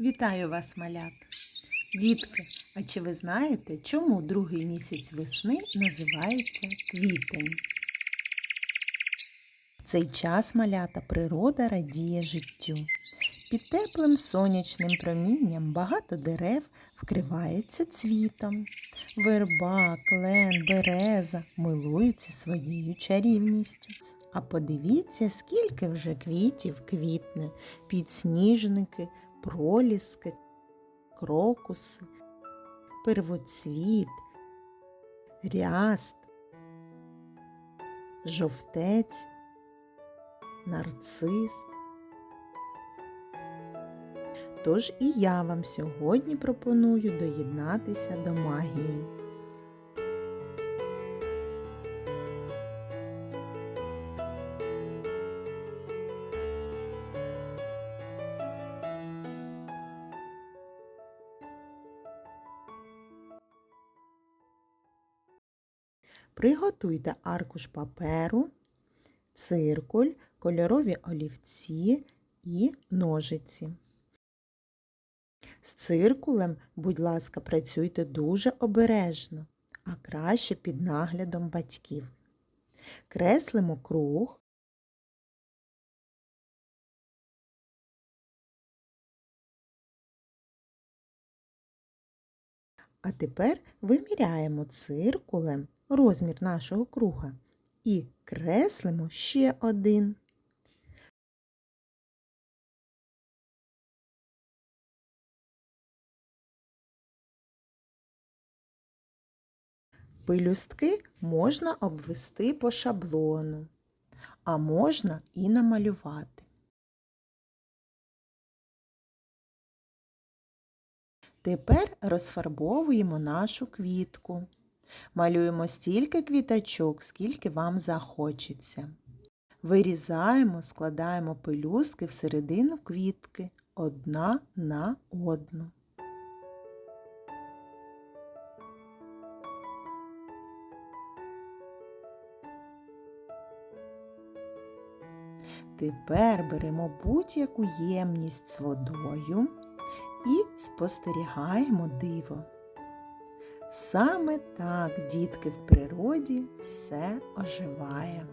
Вітаю вас, малята! Дітки, а чи ви знаєте, чому другий місяць весни називається квітень? В цей час малята природа радіє життю. Під теплим сонячним промінням багато дерев вкриваються цвітом. Верба, клен, береза милуються своєю чарівністю. А подивіться, скільки вже квітів квітне, підсніжники, проліски, крокуси, первоцвіт, ряст, жовтець, нарцис. Тож і я вам сьогодні пропоную доєднатися до магії. Приготуйте аркуш паперу, циркуль, кольорові олівці і ножиці. З циркулем, будь ласка, працюйте дуже обережно, а краще під наглядом батьків. Креслимо круг. А тепер виміряємо циркулем розмір нашого круга і креслимо ще один. Пелюстки можна обвести по шаблону, а можна і намалювати. Тепер розфарбовуємо нашу квітку. Малюємо стільки квіточок, скільки вам захочеться. Вирізаємо, складаємо пелюстки всередину квітки одна на одну. Тепер беремо будь-яку ємність з водою і спостерігаємо диво. Саме так, дітки, в природі все оживає.